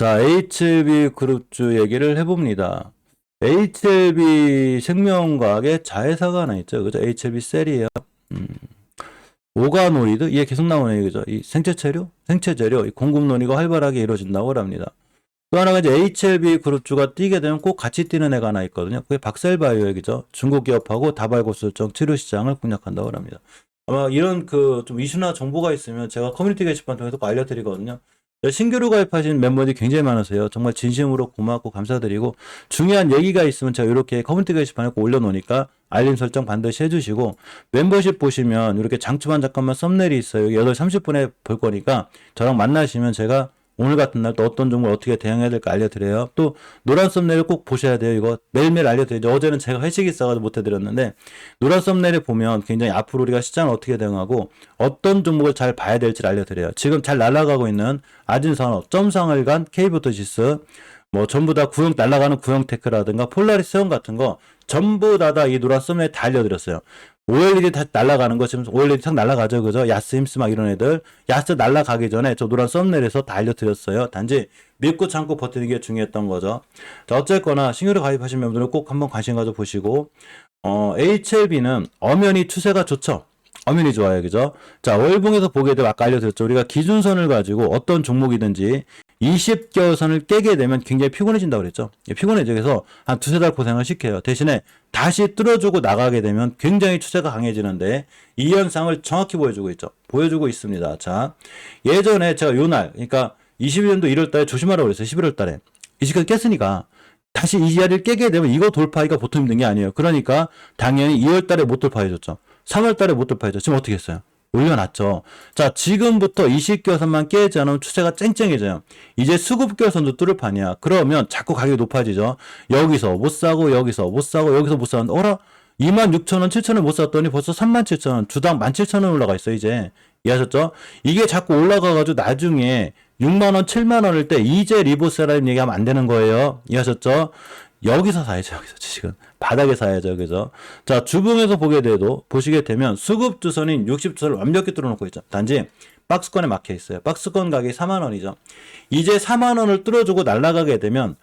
자, HLB 그룹주 얘기를 해봅니다. HLB 생명과학의 자회사가 하나 있죠. 그죠? HLB 셀이에요. 음. 오가노이드? 이게 계속 나오네요. 그죠? 이 생체 재료? 생체 재료. 이 공급 논의가 활발하게 이루어진다고 합니다. 또 하나가 이제 HLB 그룹주가 뛰게 되면 꼭 같이 뛰는 애가 하나 있거든요. 그게 박셀바이오 얘기죠. 중국 기업하고 다발고술정 치료 시장을 공략한다고 합니다. 아마 이런 그 좀 이슈나 정보가 있으면 제가 커뮤니티 게시판 통해서 꼭 알려드리거든요. 신규로 가입하신 멤버들이 굉장히 많으세요. 정말 진심으로 고맙고 감사드리고 중요한 얘기가 있으면 제가 이렇게 커뮤니티 게시판에 꼭 올려놓으니까 알림 설정 반드시 해주시고 멤버십 보시면 이렇게 장추만 잠깐만 썸네일이 있어요. 8시 30분에 볼 거니까 저랑 만나시면 제가 오늘 같은 날 또 어떤 종목을 어떻게 대응해야 될까 알려드려요. 또 노란 썸네일 꼭 보셔야 돼요. 이거 매일매일 알려드리죠. 어제는 제가 회식이 있어가지고 못 해드렸는데 노란 썸네일에 보면 굉장히 앞으로 우리가 시장을 어떻게 대응하고 어떤 종목을 잘 봐야 될지를 알려드려요. 지금 잘 날아가고 있는 아진산업, 점상을 간 K부터지스 뭐 전부 다 구형 날아가는 구형 테크라든가 폴라리스 형 같은 거 전부 다 다 이 노란 썸네일 다 알려드렸어요. OLED 다 날아가는 거 지금 OLED 탁 날아가죠, 그죠? 야스 힘스 막 이런 애들 야스 날아가기 전에 저 노란 썸네일에서 다 알려드렸어요. 단지 믿고 참고 버티는 게 중요했던 거죠. 자, 어쨌거나 신규로 가입하신 분들은 꼭 한번 관심 가져 보시고 어, HLB는 엄연히 추세가 좋죠. 엄연히 좋아요, 그죠? 자, 월봉에서 보게 되면 아까 알려드렸죠. 우리가 기준선을 가지고 어떤 종목이든지 20개월선을 깨게 되면 굉장히 피곤해진다고 그랬죠. 예, 피곤해져. 그래서 한 두세 달 고생을 시켜요. 대신에 다시 뚫어주고 나가게 되면 굉장히 추세가 강해지는데 이 현상을 정확히 보여주고 있죠. 보여주고 있습니다. 자, 예전에 제가 요 날, 그러니까 22년도 1월 달에 조심하라고 그랬어요. 11월 달에. 이 시간 깼으니까 다시 이 자리를 깨게 되면 이거 돌파하기가 보통 힘든 게 아니에요. 그러니까 당연히 2월 달에 못 돌파해줬죠. 3월 달에 못 돌파해줬죠. 지금 어떻게 했어요? 올려놨죠. 자, 지금부터 20개선만 깨지 않으면 추세가 쨍쨍해져요. 이제 수급개선도 뚫을 판이야. 그러면 자꾸 가격이 높아지죠. 여기서 못 사고, 여기서 못 사고, 여기서 못 사는데, 어라? 26,000원, 7,000원 못 샀더니 벌써 37,000원, 주당 17,000원 올라가 있어, 이제. 이해하셨죠? 이게 자꾸 올라가가지고 나중에 6만원, 7만원일 때 이제 리보세라는 얘기하면 안 되는 거예요. 이해하셨죠? 여기서 사야죠, 여기서 지금. 바닥에 사야죠, 그죠? 자, 주봉에서 보게 돼도, 보시게 되면 수급 주선인 60주선을 완벽히 뚫어놓고 있죠. 단지 박스권에 막혀 있어요. 박스권 가격이 4만 원이죠. 이제 4만 원을 뚫어주고 날아가게 되면,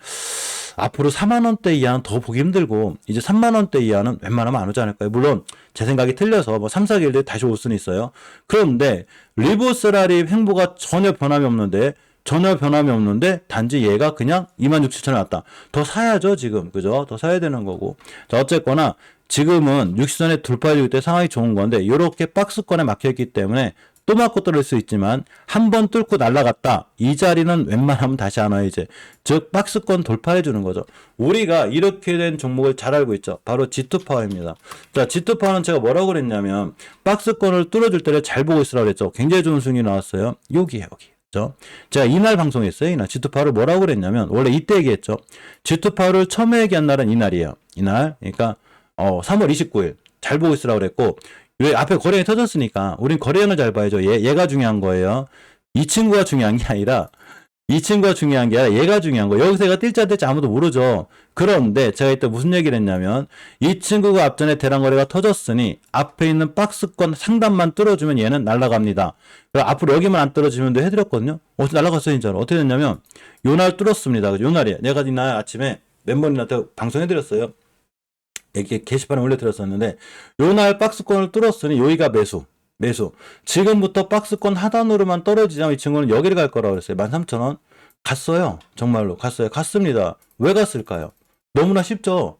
앞으로 4만 원대 이하는 더 보기 힘들고, 이제 3만 원대 이하는 웬만하면 안 오지 않을까요? 물론, 제 생각이 틀려서 뭐 3, 4개월 뒤에 다시 올 수는 있어요. 그런데, 리보스라리 행보가 전혀 변함이 없는데, 전혀 변함이 없는데 단지 얘가 그냥 26,000원에 왔다. 더 사야죠 지금 그죠? 더 사야 되는 거고. 자 어쨌거나 지금은 60선에 돌파해주기 때 상황이 좋은 건데 이렇게 박스권에 막혀있기 때문에 또 맞고 떨어질 수 있지만 한 번 뚫고 날라갔다. 이 자리는 웬만하면 다시 안 와요 이제. 즉 박스권 돌파해 주는 거죠. 우리가 이렇게 된 종목을 잘 알고 있죠. 바로 G2 파워입니다. 자 G2 파워는 제가 뭐라고 그랬냐면 박스권을 뚫어줄 때를 잘 보고 있으라고 그랬죠. 굉장히 좋은 순위 나왔어요. 여기에 여기. 죠 제가 이날 방송했어요. 이날 G2파를 뭐라고 그랬냐면 원래 이때 얘기했죠. G2파를 처음 얘기한 날은 이날이에요. 이날. 그러니까 어 3월 29일 잘 보고 있으라고 그랬고 왜 앞에 거래량이 터졌으니까 우린 거래량을 잘 봐야죠. 얘 얘가 중요한 거예요. 이 친구가 중요한 게 아니라 이 친구가 중요한 게 아니라 얘가 중요한 거예요. 여기서 얘가 뛸지 안 뛸지 아무도 모르죠. 그런데 제가 이때 무슨 얘기를 했냐면 이 친구가 앞전에 대량 거래가 터졌으니 앞에 있는 박스권 상단만 뚫어주면 얘는 날아갑니다. 그리고 앞으로 여기만 안 떨어지면 돼 해드렸거든요. 어떻게 날아갔어요 진짜로. 어떻게 됐냐면 요날 뚫었습니다. 요 날이에요. 내가 이날 아침에 멤버님한테 방송해드렸어요. 이렇게 게시판에 올려드렸었는데 요날 박스권을 뚫었으니 여기가 매수. 매수. 지금부터 박스권 하단으로만 떨어지자면 이 친구는 여기를 갈 거라고 그랬어요. 13,000원. 갔어요. 정말로. 갔어요. 갔습니다. 왜 갔을까요? 너무나 쉽죠?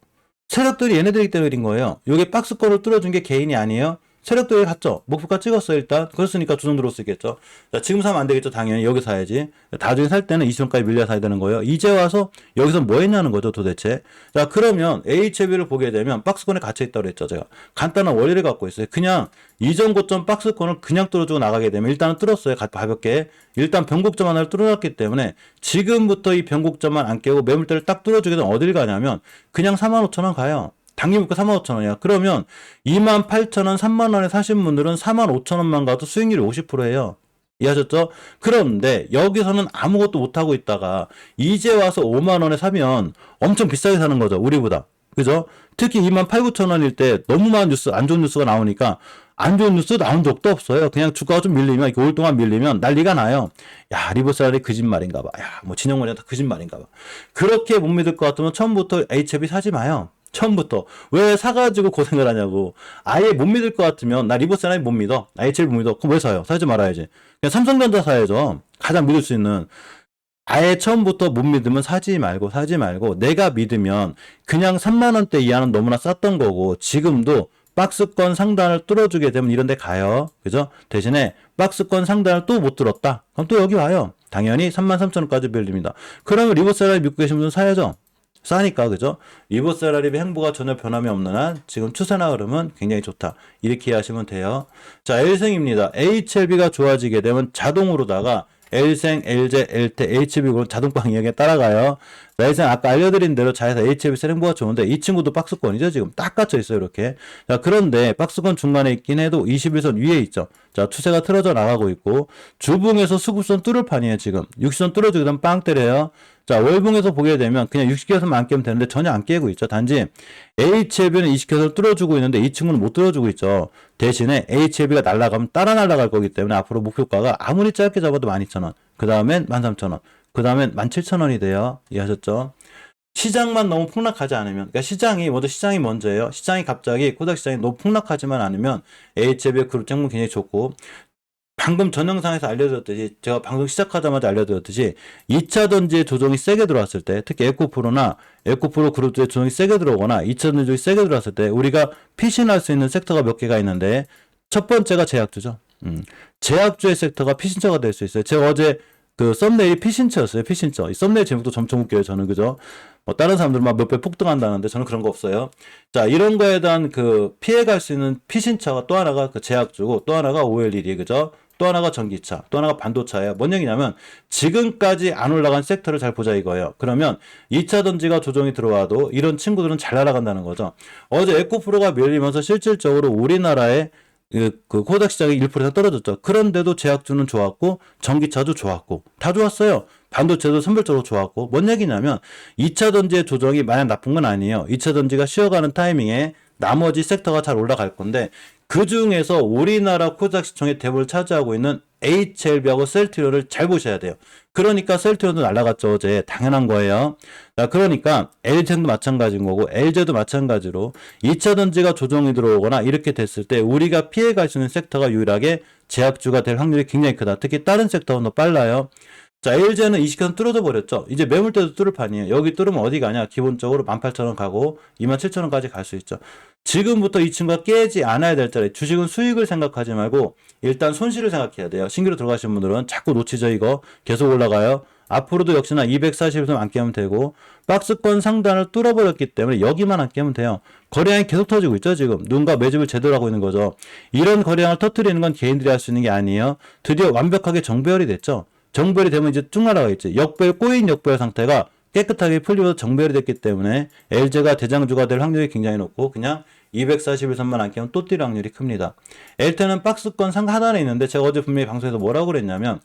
세력들이 얘네들이 때문인 거예요. 요게 박스권을 뚫어준 게 개인이 아니에요. 세력들이 갔죠. 목표가 찍었어요, 일단. 그랬으니까 두 손 들어올 수 있겠죠. 자, 지금 사면 안 되겠죠. 당연히 여기 사야지. 나중에 살 때는 20원까지 밀려 사야 되는 거예요. 이제 와서 여기서 뭐 했냐는 거죠, 도대체. 자, 그러면 HB를 보게 되면 박스권에 갇혀 있다고 그랬죠, 제가. 간단한 원리를 갖고 있어요. 그냥 이전 고점 박스권을 그냥 뚫어주고 나가게 되면 일단은 뚫었어요. 가볍게. 일단 변곡점 하나를 뚫어놨기 때문에 지금부터 이 변곡점만 안 깨고 매물대를 딱 뚫어주게 되면 어딜 가냐면 그냥 45,000원 가요. 당기 물가 45,000원이야. 그러면 28,000원, 3만원에 사신 분들은 45,000원만 가도 수익률이 50%예요. 이해하셨죠? 그런데 여기서는 아무것도 못하고 있다가 이제 와서 5만원에 사면 엄청 비싸게 사는 거죠. 우리보다. 그죠? 특히 2만 8, 9천 원일 때 너무 많은 뉴스, 안 좋은 뉴스가 나오니까 안 좋은 뉴스 나온 적도 없어요. 그냥 주가가 좀 밀리면, 5일 동안 밀리면 난리가 나요. 야, 리버스알이 거짓말인가 봐. 야, 뭐 진영원이 다 거짓말인가 봐. 그렇게 못 믿을 것 같으면 처음부터 HF 사지 마요. 처음부터. 왜 사가지고 고생을 하냐고. 아예 못 믿을 것 같으면, 나 리버스알이 못 믿어. 나 HF 못 믿어. 그럼 왜 사요? 사지 말아야지. 그냥 삼성전자 사야죠. 가장 믿을 수 있는. 아예 처음부터 못 믿으면 사지 말고 사지 말고 내가 믿으면 그냥 3만 원대 이하는 너무나 쌌던 거고 지금도 박스권 상단을 뚫어주게 되면 이런 데 가요. 그죠? 대신에 박스권 상단을 또 못 뚫었다. 그럼 또 여기 와요. 당연히 3만 3천 원까지 빌립니다. 그러면 리버스라리 믿고 계신 분은 사야죠. 싸니까 그죠? 리버스라립의 행보가 전혀 변함이 없는 한 지금 추세나 흐름은 굉장히 좋다. 이렇게 이해하시면 돼요. 자, L생입니다. HLB가 좋아지게 되면 자동으로다가 L생, LJ, LT, HB 자동방 이야기에 따라가요. 자, L생 아까 알려드린 대로 자에서 HB 셀 행보가 좋은데 이 친구도 박스권이죠. 지금 딱 갇혀 있어요. 이렇게. 자, 그런데 박스권 중간에 있긴 해도 21선 위에 있죠. 자, 추세가 틀어져 나가고 있고 주봉에서 수급선 뚫을 판이에요. 지금 60선 뚫어주게 되면 빵 때려요. 자, 월봉에서 보게 되면 그냥 60개선만 안 깨면 되는데 전혀 안 깨고 있죠. 단지 HLB는 20개선을 뚫어주고 있는데 이 친구는 못 뚫어주고 있죠. 대신에 HLB가 날아가면 따라 날아갈 거기 때문에 앞으로 목표가가 아무리 짧게 잡아도 12,000원. 그 다음엔 13,000원. 그 다음엔 17,000원이 돼요. 이해하셨죠? 시장만 너무 폭락하지 않으면, 그러니까 시장이, 먼저 시장이 먼저예요. 시장이 갑자기, 코닥 시장이 너무 폭락하지만 않으면, HLB의 그룹 장문 굉장히 좋고, 방금 전 영상에서 알려드렸듯이 제가 방송 시작하자마자 알려드렸듯이 2차 던지의 조정이 세게 들어왔을 때 특히 에코프로나 에코프로 그룹들의 조정이 세게 들어오거나 2차 던지가 세게 들어왔을 때 우리가 피신할 수 있는 섹터가 몇 개가 있는데 첫 번째가 제약주죠. 음. 제약주의 섹터가 피신처가 될 수 있어요. 제가 어제 그 썸네일이 피신처였어요. 피신처. 이 썸네일 제목도 점점 웃겨요. 저는 그죠? 뭐 다른 사람들은 막 몇 배 폭등한다는데 저는 그런 거 없어요. 자 이런 거에 대한 그 피해갈 수 있는 피신처가 또 하나가 그 제약주고 또 하나가 OLED 그죠? 또 하나가 전기차, 또 하나가 반도차예요. 뭔 얘기냐면 지금까지 안 올라간 섹터를 잘 보자 이거예요. 그러면 2차 던지가 조정이 들어와도 이런 친구들은 잘 날아간다는 거죠. 어제 에코프로가 밀리면서 실질적으로 우리나라의 그, 그 코닥 시장이 1% 이상 떨어졌죠. 그런데도 제약주는 좋았고 전기차도 좋았고 다 좋았어요. 반도체도 선별적으로 좋았고 뭔 얘기냐면 2차 던지의 조정이 마냥 나쁜 건 아니에요. 2차 던지가 쉬어가는 타이밍에 나머지 섹터가 잘 올라갈 건데 그 중에서 우리나라 코닥 시청의 대부를 차지하고 있는 HLB하고 셀트리온을 잘 보셔야 돼요. 그러니까 셀트리온도 날라갔죠 어제 당연한 거예요. 자 그러니까 LG도 마찬가지인 거고 LG도 마찬가지로 2차 던지가 조정이 들어오거나 이렇게 됐을 때 우리가 피해갈 수 있는 섹터가 유일하게 제약주가 될 확률이 굉장히 크다. 특히 다른 섹터는 더 빨라요. 자, LG는 20선 뚫어져 버렸죠. 이제 매물대도 뚫을 판이에요. 여기 뚫으면 어디 가냐? 기본적으로 18,000원 가고 27,000원까지 갈 수 있죠. 지금부터 이 친구가 깨지 않아야 될 자리. 주식은 수익을 생각하지 말고 일단 손실을 생각해야 돼요. 신규로 들어가신 분들은 자꾸 놓치죠, 이거. 계속 올라가요. 앞으로도 역시나 240에서 안 깨면 되고 박스권 상단을 뚫어버렸기 때문에 여기만 안 깨면 돼요. 거래량이 계속 터지고 있죠 지금 누군가 매집을 제대로 하고 있는 거죠. 이런 거래량을 터트리는 건 개인들이 할 수 있는 게 아니에요. 드디어 완벽하게 정배열이 됐죠. 정배열이 되면 이제 쭉 날아가겠지. 역배열 꼬인 역배열 상태가 깨끗하게 풀리면서 정배열이 됐기 때문에 LG가 대장주가 될 확률이 굉장히 높고 그냥 241선만 안 깨면 또 뛸 확률이 큽니다. LT는 박스권 상 하단에 있는데 제가 어제 분명히 방송에서 뭐라고 그랬냐면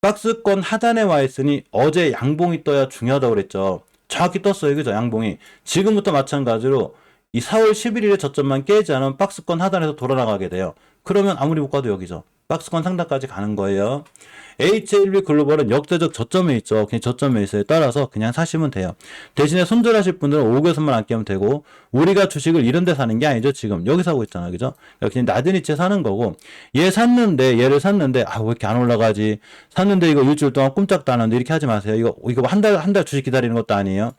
박스권 하단에 와 있으니 어제 양봉이 떠야 중요하다고 그랬죠. 정확히 떴어요. 그죠? 양봉이. 지금부터 마찬가지로 이 4월 11일에 저점만 깨지 않으면 박스권 하단에서 돌아나가게 돼요. 그러면 아무리 못 가도 여기죠. 박스권 상단까지 가는 거예요. HLB 글로벌은 역대적 저점에 있죠. 그냥 저점에 있어요. 따라서 그냥 사시면 돼요. 대신에 손절하실 분들은 5개선만 안 깨면 되고 우리가 주식을 이런 데 사는 게 아니죠. 지금 여기 사고 있잖아. 그죠? 그냥 낮은 위치에 사는 거고 얘 샀는데 얘를 샀는데 아 왜 이렇게 안 올라가지? 샀는데 이거 일주일 동안 꼼짝도 안 하는데 이렇게 하지 마세요. 이거 이거 한 달 한 달 주식 기다리는 것도 아니에요.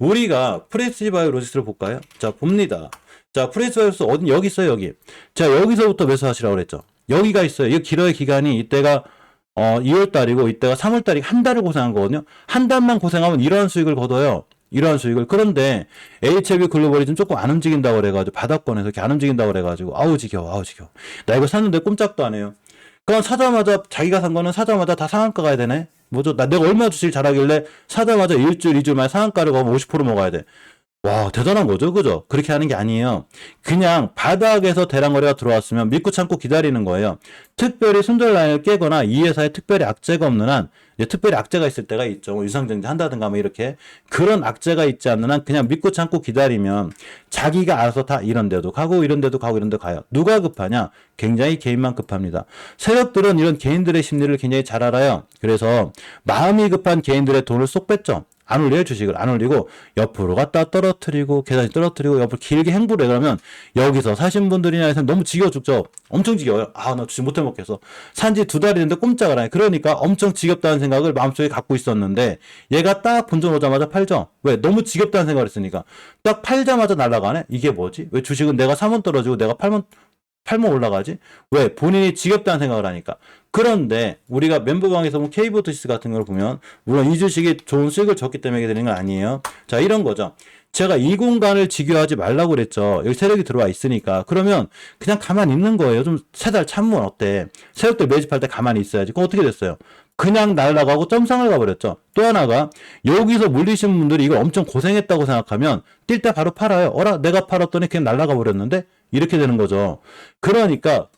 우리가 프레스바이오 로지스를 볼까요? 자, 봅니다. 자, 프레스바이오스 어디 여기 있어요, 여기. 자, 여기서부터 매수하시라고 그랬죠. 여기가 있어요. 이 길어의 기간이 이때가 어, 2월 달이고 이때가 3월 달이 한 달을 고생한 거거든요. 한 달만 고생하면 이러한 수익을 거둬요. 이러한 수익을. 그런데 HLB 글로벌이 좀 조금 안 움직인다고 그래가지고 바닥권에서 이렇게 안 움직인다고 그래가지고 아우 지겨워, 아우 지겨워. 나 이거 샀는데 꼼짝도 안 해요. 그럼 사자마자 자기가 산 거는 사자마자 다 상한가 가야 되네. 뭐죠? 나 내가 얼마 주식 잘하길래 사자마자 일주일, 이주일 만에 상한가를 가면 50% 먹어야 돼. 와, 대단한 거죠. 그죠? 그렇게 하는 게 아니에요. 그냥 바닥에서 대량 거래가 들어왔으면 믿고 참고 기다리는 거예요. 특별히 손절 라인을 깨거나 이 회사에 특별히 악재가 없는 한, 특별히 악재가 있을 때가 있죠. 뭐 유상증자 한다든가 뭐 이렇게. 그런 악재가 있지 않는 한 그냥 믿고 참고 기다리면 자기가 알아서 다 이런 데도 가고 이런 데도 가고 이런 데 가요. 누가 급하냐? 굉장히 개인만 급합니다. 세력들은 이런 개인들의 심리를 굉장히 잘 알아요. 그래서 마음이 급한 개인들의 돈을 쏙 뺐죠. 안 올려요 주식을 안 올리고 옆으로 갖다 떨어뜨리고 계단이 떨어뜨리고 옆으로 길게 행보를 해 그러면 여기서 사신 분들이나 해서 너무 지겨워 죽죠? 엄청 지겨워요. 아 나 주식 못 해 먹겠어. 산지 두 달이 됐는데 꼼짝을 안 해. 그러니까 엄청 지겹다는 생각을 마음속에 갖고 있었는데 얘가 딱 본전 오자마자 팔죠? 왜? 너무 지겹다는 생각을 했으니까. 딱 팔자마자 날아가네? 이게 뭐지? 왜 주식은 내가 사면 떨어지고 내가 팔면 팔면 올라가지? 왜? 본인이 지겹다는 생각을 하니까. 그런데 우리가 멤버방에서 보면 K보트시스 같은 걸 보면 물론 이 주식이 좋은 수익을 줬기 때문에 되는 건 아니에요. 자 이런 거죠. 제가 이 공간을 지교하지 말라고 그랬죠. 여기 세력이 들어와 있으니까. 그러면 그냥 가만히 있는 거예요. 좀 세 달 참으면 어때? 세력들 매집할 때 가만히 있어야지. 그럼 어떻게 됐어요? 그냥 날아가고 점상을 가버렸죠. 또 하나가 여기서 물리신 분들이 이걸 엄청 고생했다고 생각하면 뛸 때 바로 팔아요. 어라 내가 팔았더니 그냥 날아가 버렸는데 이렇게 되는 거죠. 그러니까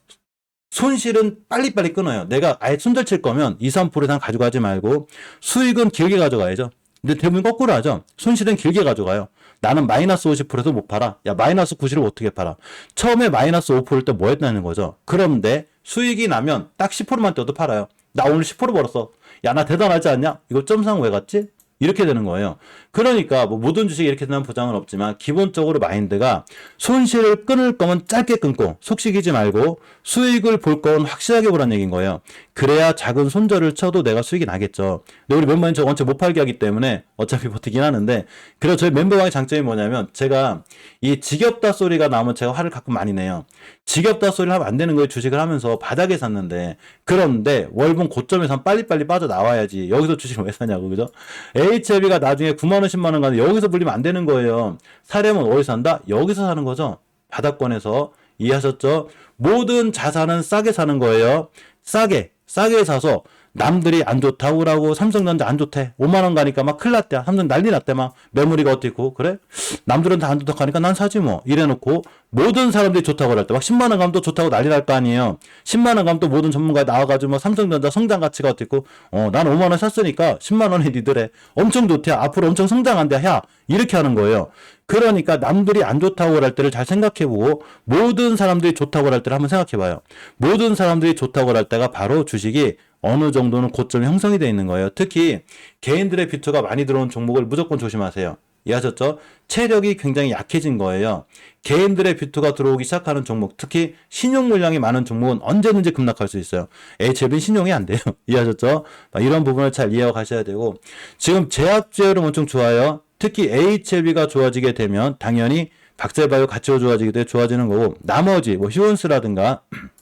손실은 빨리빨리 끊어요. 내가 아예 손절 칠 거면 2, 3% 이상 가져가지 말고 수익은 길게 가져가야죠. 근데 대부분 거꾸로 하죠. 손실은 길게 가져가요. 나는 마이너스 50%도 못 팔아. 야, 마이너스 90을 어떻게 팔아? 처음에 마이너스 5%일 때 뭐 했다는 거죠. 그런데 수익이 나면 딱 10%만 떼도 팔아요. 나 오늘 10% 벌었어. 야, 나 대단하지 않냐? 이거 점상 왜 갔지? 이렇게 되는 거예요. 그러니까 뭐 모든 주식이 이렇게 되는 보장은 없지만 기본적으로 마인드가 손실을 끊을 거면 짧게 끊고 속식이지 말고 수익을 볼 건 확실하게 보라는 얘기인 거예요. 그래야 작은 손절을 쳐도 내가 수익이 나겠죠. 근데 우리 멤버는 저 원체 못 팔게 하기 때문에 어차피 버티긴 하는데 그래서 저희 멤버방의 장점이 뭐냐면 제가 이 지겹다 소리가 나오면 제가 화를 가끔 많이 내요. 지겹다 소리를 하면 안 되는 거예요. 주식을 하면서 바닥에 샀는데 그런데 월봉 고점에서 빨리빨리 빠져 나와야지 여기서 주식을 왜 사냐고 그죠? HLB가 나중에 9만 원, 10만 원 가는데 여기서 불리면 안 되는 거예요. 사려면 어디서 산다? 여기서 사는 거죠. 바닥권에서 이해하셨죠? 모든 자산은 싸게 사는 거예요. 싸게, 싸게 사서 남들이 안 좋다고 라고 삼성전자 안 좋대. 5만 원 가니까 막 큰일 났대. 삼성 난리 났대 막. 매물이가 어떻고 그래? 남들은 다 안 좋다고 하니까 난 사지 뭐. 이래 놓고 모든 사람들이 좋다고 할때막 10만 원 가면 또 좋다고 난리 날 거 아니에요. 10만 원 가면 또 모든 전문가 나와 가지고 뭐 삼성전자 성장 가치가 어떻고 어, 난 5만 원 샀으니까 10만 원에 니들해. 엄청 좋대. 앞으로 엄청 성장한대. 야. 이렇게 하는 거예요. 그러니까 남들이 안 좋다고 할 때를 잘 생각해보고 모든 사람들이 좋다고 할 때를 한번 생각해봐요. 모든 사람들이 좋다고 할 때가 바로 주식이 어느 정도는 고점이 형성이 되어 있는 거예요. 특히 개인들의 비투가 많이 들어온 종목을 무조건 조심하세요. 이해하셨죠? 체력이 굉장히 약해진 거예요. 개인들의 비투가 들어오기 시작하는 종목, 특히 신용 물량이 많은 종목은 언제든지 급락할 수 있어요. HLB는 신용이 안 돼요. 이해하셨죠? 이런 부분을 잘 이해하고 가셔야 되고, 지금 제약제율은 엄청 좋아요. 특히 HLB가 좋아지게 되면 당연히 박제바이오 가치가 좋아지게 돼 좋아지는 거고, 나머지 뭐 휴원스라든가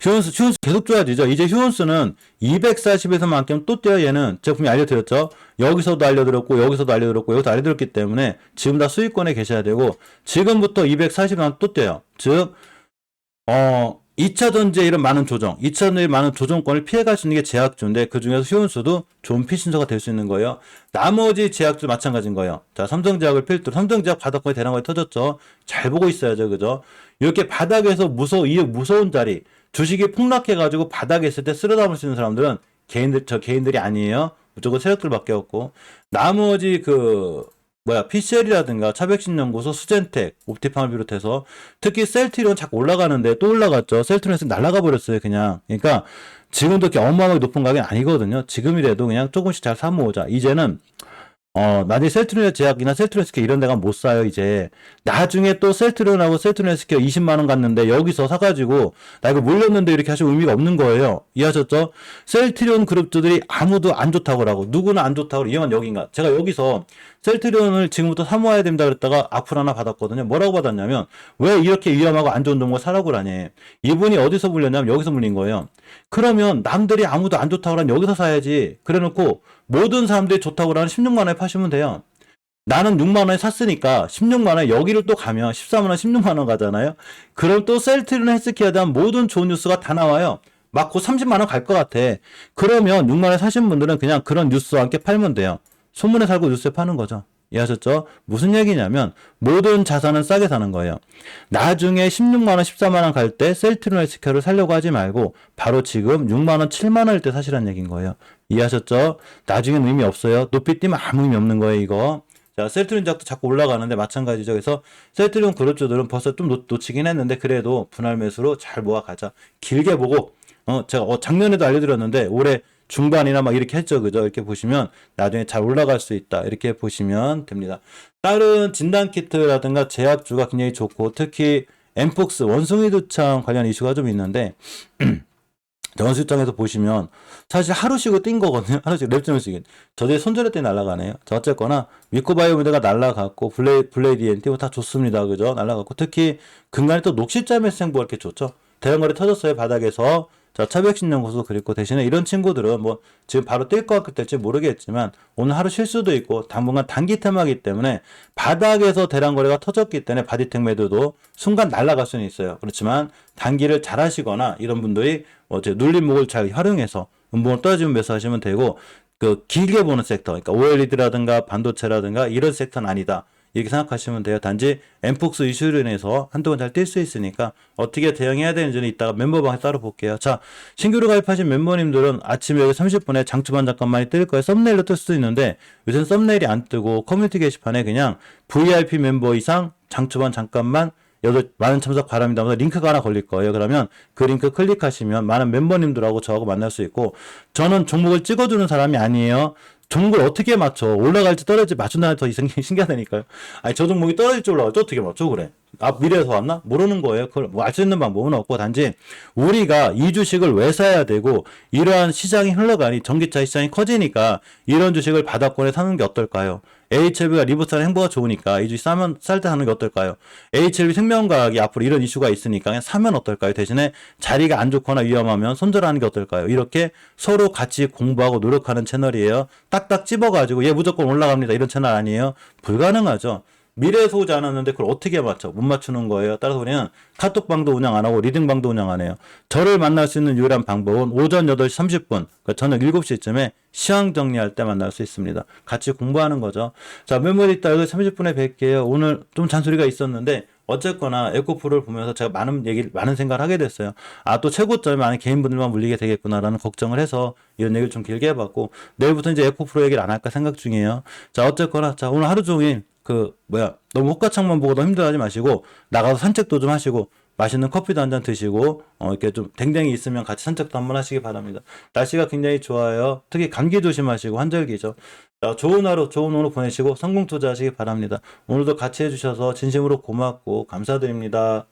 휴원스, 휴원스 계속 좋아지죠. 이제 휴원스는 240에서 만큼 또 뛰어 얘는 분명히 알려드렸죠. 여기서도 알려드렸고 여기서도 알려드렸고 여기서 알려드렸기 때문에 지금 다 수익권에 계셔야 되고 지금부터 240만 또 뛰어요. 즉 어, 2차 전지에 이런 많은 조정, 2차 전지에 많은 조정권을 피해갈 수 있는 게 제약주인데 그 중에서 휴원수도 좋은 피신서가 될 수 있는 거예요. 나머지 제약주 마찬가지인 거예요. 자, 삼성제약을 필두로 삼성제약 바닥권에 대량하게 터졌죠. 잘 보고 있어야죠, 그죠? 이렇게 바닥에서 무서 이 무서운 자리, 주식이 폭락해가지고 바닥에 있을 때 쓸어 담을 수 있는 사람들은 개인들 저 개인들이 아니에요. 무조건 세력들밖에 없고 나머지 그 뭐야 PCL이라든가 차백신연구소, 수젠텍, 옵티팜을 비롯해서 특히 셀트리온 자꾸 올라가는데 또 올라갔죠. 셀트리온에서 날아가 버렸어요, 그냥. 그러니까 지금도 이렇게 어마어마하게 높은 가격이 아니거든요. 지금이라도 그냥 조금씩 잘 사모으자. 이제는 어, 나중에 셀트리온 제약이나 셀트리온 스퀘어 이런 데가 못 사요, 이제. 나중에 또 셀트리온하고 셀트리온 스퀘어 20만원 갔는데 여기서 사가지고 나 이거 몰렸는데 이렇게 하실 의미가 없는 거예요. 이해하셨죠? 셀트리온 그룹주들이 아무도 안 좋다고 하고 누구는 안 좋다고 이만 여긴가. 제가 여기서 셀트리온을 지금부터 사모아야 된다 그랬다가 악플 하나 받았거든요. 뭐라고 받았냐면 왜 이렇게 위험하고 안 좋은 종목을 사라고 하니 이분이 어디서 물렸냐면 여기서 물린 거예요. 그러면 남들이 아무도 안 좋다고 하면 여기서 사야지. 그래 놓고 모든 사람들이 좋다고 하는 16만 원에 파시면 돼요. 나는 6만 원에 샀으니까 16만 원에 여기를 또 가면 14만 원, 16만 원 가잖아요. 그럼 또 셀트리온 헬스케어에 대한 모든 좋은 뉴스가 다 나와요. 맞고 30만 원 갈 것 같아. 그러면 6만 원에 사신 분들은 그냥 그런 뉴스와 함께 팔면 돼요. 소문에 살고 뉴스에 파는 거죠. 이해하셨죠? 무슨 얘기냐면 모든 자산은 싸게 사는 거예요. 나중에 16만 원, 14만 원 갈 때 셀트리온 헬스케어를 살려고 하지 말고 바로 지금 6만 원, 7만 원일 때 사시라는 얘기인 거예요. 이해하셨죠? 나중엔 의미 없어요. 높이 뛰면 아무 의미 없는 거예요, 이거. 자, 셀트리온 작도 자꾸 올라가는데 마찬가지죠. 그래서 셀트리온 그룹주들은 벌써 좀 놓, 놓치긴 했는데 그래도 분할 매수로 잘 모아가자. 길게 보고 어, 제가 어, 작년에도 알려드렸는데 올해 중반이나 막 이렇게 했죠. 그죠? 이렇게 보시면 나중에 잘 올라갈 수 있다. 이렇게 보시면 됩니다. 다른 진단 키트라든가 제약주가 굉장히 좋고 특히 엠폭스 원숭이 두창 관련 이슈가 좀 있는데 원수장에서 보시면 사실 하루 쉬고 뛴 거거든요. 하루 쉬고 쉬긴. 저দের 손절할 때 날아가네요. 자, 어쨌거나 위코바이오미드가 날아갔고 블레 블레이디엔티 다 좋습니다. 그죠? 날아갔고 특히 근간에 또 녹실자매스 행보가 이렇게 좋죠. 대형거래 터졌어요. 바닥에서. 자, 차백신령 고수 그리고 대신에 이런 친구들은 뭐 지금 바로 뛸 것 같을지 모르겠지만 오늘 하루 쉴 수도 있고 당분간 단기 테마기 때문에 바닥에서 대량 거래가 터졌기 때문에 바디텍 매도도 순간 날아갈 수는 있어요. 그렇지만 단기를 잘 하시거나 이런 분들이 어제 눌림목을 잘 활용해서 음봉을 떨어지면 매수하시면 되고 그 길게 보는 섹터, 그러니까 OLED라든가 반도체라든가 이런 섹터는 아니다. 이렇게 생각하시면 돼요. 단지 엠폭스 이슈로 인해서 한동안 잘 뛸 수 있으니까 어떻게 대응해야 되는지는 이따가 멤버방에 따로 볼게요. 자, 신규로 가입하신 멤버님들은 아침에 여기 30분에 장초반 잠깐만이 뜰 거예요. 썸네일로 뜰 수도 있는데 요새는 썸네일이 안 뜨고 커뮤니티 게시판에 그냥 VIP 멤버 이상 장초반 잠깐만 여덟 많은 참석 바랍니다. 링크가 하나 걸릴 거예요. 그러면 그 링크 클릭하시면 많은 멤버님들하고 저하고 만날 수 있고 저는 종목을 찍어주는 사람이 아니에요. 종목을 어떻게 맞춰? 올라갈지 떨어질지 맞춘다는 더 이상 신기하다니까요. 아니 저 종목이 떨어질지 올라갈지 어떻게 맞춰 그래? 아 미래에서 왔나? 모르는 거예요. 그걸 뭐 알수 있는 방법은 없고 단지 우리가 이 주식을 왜 사야 되고 이러한 시장이 흘러가니 전기차 시장이 커지니까 이런 주식을 바닥권에 사는 게 어떨까요? HLB가 리버스하는 행보가 좋으니까 이 주식 사면 쌀때 사는 게 어떨까요? HLB 생명과학이 앞으로 이런 이슈가 있으니까 그냥 사면 어떨까요? 대신에 자리가 안 좋거나 위험하면 손절하는 게 어떨까요? 이렇게 서로 같이 공부하고 노력하는 채널이에요. 딱딱 찝어가지고 얘 무조건 올라갑니다. 이런 채널 아니에요. 불가능하죠. 미래에서 오지 않았는데 그걸 어떻게 맞춰? 못 맞추는 거예요. 따라서 우리는 카톡방도 운영 안 하고 리딩방도 운영 안 해요. 저를 만날 수 있는 유일한 방법은 오전 8시 30분, 그러니까 저녁 7시쯤에 시황 정리할 때 만날 수 있습니다. 같이 공부하는 거죠. 자, 메모리 있다 8시 30분에 뵐게요. 오늘 좀 잔소리가 있었는데 어쨌거나 에코프를 보면서 제가 많은 얘기, 많은 생각을 하게 됐어요. 아, 또 최고점에 많은 개인분들만 물리게 되겠구나라는 걱정을 해서 이런 얘기를 좀 길게 해봤고, 내일부터 이제 에코프로 얘기를 안 할까 생각 중이에요. 자, 어쨌거나, 자, 오늘 하루 종일 그, 뭐야, 너무 호가창만 보고 너무 힘들어하지 마시고, 나가서 산책도 좀 하시고, 맛있는 커피도 한 잔 드시고, 어, 이렇게 좀 댕댕이 있으면 같이 산책도 한번 하시기 바랍니다. 날씨가 굉장히 좋아요. 특히 감기 조심하시고, 환절기죠. 자, 좋은 하루, 좋은 오늘 보내시고, 성공 투자하시기 바랍니다. 오늘도 같이 해주셔서 진심으로 고맙고, 감사드립니다.